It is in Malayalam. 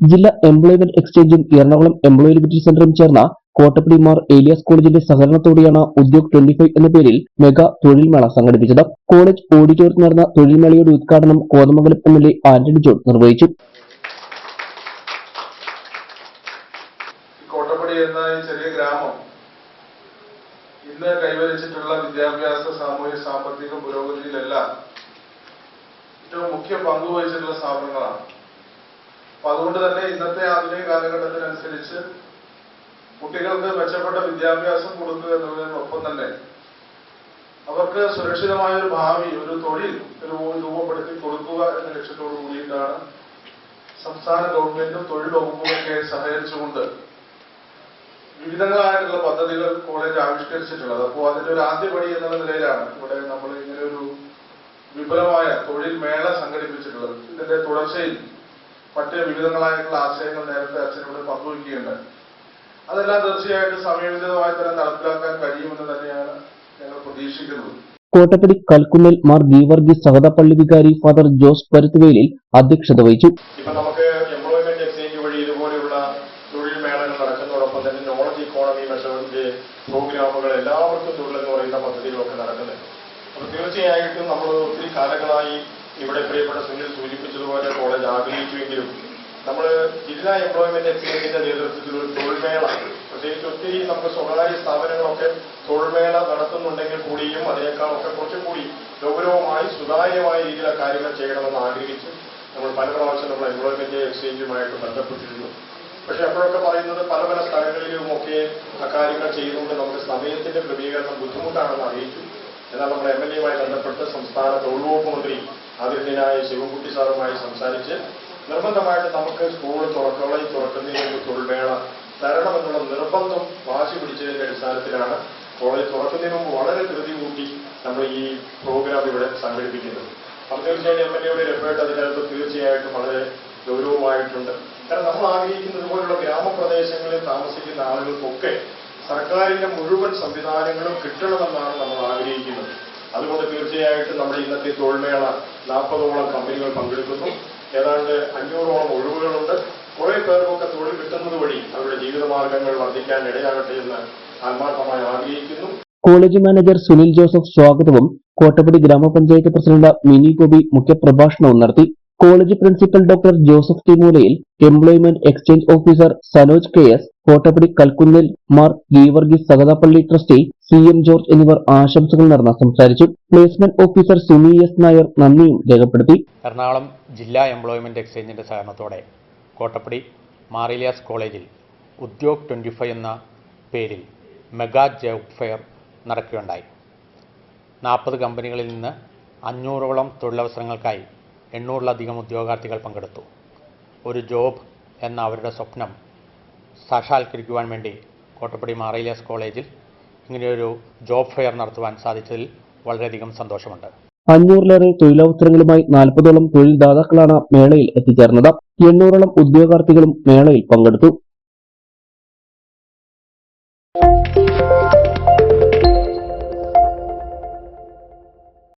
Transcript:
ജില്ലാ എംപ്ലോയ്മെന്റ് എക്സ്ചേഞ്ചും എറണാകുളം എംപ്ലോയബിലിറ്റി സെന്ററും ചേർന്ന കോട്ടപ്പടി ഏലിയാസ് കോളേജിന്റെ സഹകരണത്തോടെയാണ് ഉദ്യോഗ് ട്വന്റി ഫൈവ് എന്ന പേരിൽ മെഗാ തൊഴിൽമേള സംഘടിപ്പിച്ചത്. കോളേജ് ഓഡിറ്റോറിയത്തിൽ നടന്ന തൊഴിൽമേളയുടെ ഉദ്ഘാടനം Kothamangalam M L A Antony John നിർവഹിച്ചു. കോട്ടപ്പടി എന്ന ചെറിയ ഗ്രാമം ഇന്ന് കൈവരിച്ചിട്ടുള്ള വിദ്യാഭ്യാസ സാമൂഹ്യ സാമ്പത്തിക പുരോഗതിയിലെല്ലാം ഏറ്റവും മുഖ്യ പങ്കുവഹിച്ചിട്ടുള്ള സ്ഥാപനങ്ങളാണ്. അപ്പൊ അതുകൊണ്ട് തന്നെ ഇന്നത്തെ ആധുനിക കാലഘട്ടത്തിനനുസരിച്ച് കുട്ടികൾക്ക് മെച്ചപ്പെട്ട വിദ്യാഭ്യാസം കൊടുക്കുക എന്നതിനൊപ്പം തന്നെ അവർക്ക് സുരക്ഷിതമായ ഒരു ഭാവി ഒരു തൊഴിൽ ഒരു രൂപപ്പെടുത്തി കൊടുക്കുക എന്ന ലക്ഷ്യത്തോടു കൂടിയിട്ടാണ് സംസ്ഥാന ഗവൺമെന്റും തൊഴിൽ വകുപ്പുമൊക്കെ സഹകരിച്ചുകൊണ്ട് വിവിധങ്ങളായിട്ടുള്ള പദ്ധതികൾ കോളേജ് ആവിഷ്കരിച്ചിട്ടുള്ളത്. അപ്പോൾ അതിന്റെ ഒരു ആദ്യപടി എന്നുള്ള നിലയിലാണ് ഇവിടെ നമ്മൾ ഇങ്ങനെ ഒരു വിപുലമായ തൊഴിൽ മേള സംഘടിപ്പിച്ചിട്ടുള്ളത്. ഇതിന്റെ തുടർച്ചയിൽ മറ്റ് വിവിധങ്ങളായിട്ടുള്ള ആശയങ്ങൾ നേരത്തെ അച്ഛനോട് പങ്കുവയ്ക്കുകയുണ്ടായി. അതെല്ലാം തീർച്ചയായിട്ടും സമയോചിതമായി തന്നെ നടപ്പിലാക്കാൻ കഴിയുമെന്ന് തന്നെയാണ് ഞങ്ങൾ പ്രതീക്ഷിക്കുന്നത്. കോട്ടപ്പടി കൽക്കുന്നൽ മാർ ഗീവർഗീസ് സഹതപ്പള്ളി വികാരി ഫാദർ ജോസ് പരുത്തുവേലിൽ അധ്യക്ഷത വഹിച്ചു. ഇപ്പൊ നമുക്ക് എംപ്ലോയ്മെന്റ് എക്സ്ചേഞ്ച് വഴി ഇതുപോലെയുള്ള തൊഴിൽ മേളകൾ നടക്കുന്നതോടൊപ്പം തന്നെ നോളജ് ഇക്കോണമി മെഷറിന്റെ പ്രോഗ്രാമുകൾ എല്ലാവർക്കും തൊഴിലെന്ന് പറയുന്ന പദ്ധതികളൊക്കെ നടക്കുന്നുണ്ട്. അപ്പൊ തീർച്ചയായിട്ടും നമ്മൾ ഒത്തിരി കാലങ്ങളായി പ്രിയപ്പെട്ട സുനിൽ സൂചിപ്പിച്ചതുപോലെ കോളേജ് ആഗ്രഹിച്ചുവെങ്കിലും നമ്മൾ ജില്ലാ എംപ്ലോയ്മെന്റ് എക്സ്പീരിയൻസിന്റെ നേതൃത്വത്തിൽ ഒരു തൊഴിൽമേള പ്രത്യേകിച്ച് ഒത്തിരി നമുക്ക് സ്വകാര്യ സ്ഥാപനങ്ങളൊക്കെ തൊഴിൽമേള നടത്തുന്നുണ്ടെങ്കിൽ കൂടിയും അതിനേക്കാളൊക്കെ കുറച്ചും കൂടി ഗൗരവമായി സുതാര്യമായ രീതിയിലെ കാര്യങ്ങൾ ചെയ്യണമെന്ന് ആഗ്രഹിച്ച് നമ്മൾ പല പ്രാവശ്യം നമ്മൾ എംപ്ലോയ്മെന്റ് എക്സ്ചേഞ്ചുമായിട്ട് ബന്ധപ്പെട്ടിരുന്നു. പക്ഷെ അപ്പോഴൊക്കെ പറയുന്നത് പല പല സ്ഥലങ്ങളിലുമൊക്കെ അക്കാര്യങ്ങൾ ചെയ്യുന്നുണ്ട്. നമുക്ക് സമയത്തിന്റെ ക്രമീകരണം ബുദ്ധിമുട്ടാണെന്ന് അറിയിച്ചു. എന്നാൽ നമ്മൾ എം എൽ എയുമായി ബന്ധപ്പെട്ട് സംസ്ഥാന തൊഴിൽ വകുപ്പ് മന്ത്രി ആദരണീയനായ ശിവൻകുട്ടി സാറുമായി സംസാരിച്ച് നിർബന്ധമായിട്ട് നമുക്ക് സ്കൂൾ തുറക്കുകളെ തുറക്കുന്നതിന് മുമ്പ് തൊഴിൽമേള തരണമെന്നുള്ള നിർബന്ധം വാശി പിടിച്ചതിന്റെ അടിസ്ഥാനത്തിലാണ് കോളേജ് തുറക്കുന്നതിന് മുമ്പ് വളരെ ധൃതി കൂട്ടി നമ്മൾ ഈ പ്രോഗ്രാം ഇവിടെ സംഘടിപ്പിക്കുന്നത്. അപ്പം തീർച്ചയായിട്ടും എം എൽ എയുടെ എഫേർട്ട് അതിനകത്ത് തീർച്ചയായിട്ടും വളരെ ഗൗരവമായിട്ടുണ്ട്. കാരണം നമ്മൾ ആഗ്രഹിക്കുന്നത് പോലുള്ള ഗ്രാമപ്രദേശങ്ങളിൽ താമസിക്കുന്ന ആളുകൾക്കൊക്കെ സർക്കാരിന്റെ മുഴുവൻ സംവിധാനങ്ങളും കിട്ടണമെന്നാണ് നമ്മൾ തീർച്ചയായിട്ടും നമ്മുടെ ഇന്നത്തെ തൊഴിൽമേള നാൽപ്പതോളം കമ്പനികൾ പങ്കെടുക്കുന്നു. ഏതാണ്ട് അഞ്ഞൂറോളം ഒഴിവുകളുണ്ട്. കുറെ പേർക്കൊക്കെ തൊഴിൽ കിട്ടുന്നത് വഴി അവരുടെ ജീവിതമാർഗങ്ങൾ വർദ്ധിക്കാൻ ഇടയാകട്ടെ എന്ന് ആത്മാർത്ഥമായി ആഗ്രഹിക്കുന്നു. കോളേജ് മാനേജർ സുനിൽ ജോസഫ് സ്വാഗതവും കോട്ടപ്പടി ഗ്രാമപഞ്ചായത്ത് പ്രസിഡന്റ് മിനി ഗോപി മുഖ്യപ്രഭാഷണവും നടത്തി. College principal doctor Joseph തിമൂലയിൽ employment exchange officer Sanoj K S Kottappady കൽക്കുന്നിൽ Mar Geevarghese സഗതപ്പള്ളി ട്രസ്റ്റി സി എം ജോർജ് എന്നിവർ ആശംസകൾ നേർന്ന് സംസാരിച്ചു. Placement officer Suni S Nair നന്ദിയും രേഖപ്പെടുത്തി. എറണാകുളം ജില്ലാ എംപ്ലോയ്മെന്റ് എക്സ്ചേഞ്ചിന്റെ സഹകരണത്തോടെ കോട്ടപ്പടി മാറിലിയാസ് കോളേജിൽ ഉദ്യോഗ് ട്വന്റി ഫൈവ് എന്ന പേരിൽ മെഗാ ജോബ് ഫെയർ നടക്കുകയുണ്ടായി. നാൽപ്പത് കമ്പനികളിൽ നിന്ന് അഞ്ഞൂറോളം തൊഴിലവസരങ്ങൾക്കായി എണ്ണൂറിലധികം ഉദ്യോഗാർത്ഥികൾ പങ്കെടുത്തു. ഒരു ജോബ് എന്ന അവരുടെ സ്വപ്നം സാക്ഷാത്കരിക്കുവാൻ വേണ്ടി കോട്ടപ്പടി മാറിലിയാസ് കോളേജിൽ ഇങ്ങനെയൊരു ജോബ് ഫെയർ നടത്തുവാൻ സാധിച്ചതിൽ വളരെയധികം സന്തോഷമുണ്ട്. അഞ്ഞൂറിലേറെ തൊഴിലവസരങ്ങളുമായി നാൽപ്പതോളം തൊഴിൽദാതാക്കളാണ് മേളയിൽ എത്തിച്ചേർന്നത്. എണ്ണൂറോളം ഉദ്യോഗാർത്ഥികളും മേളയിൽ പങ്കെടുത്തു.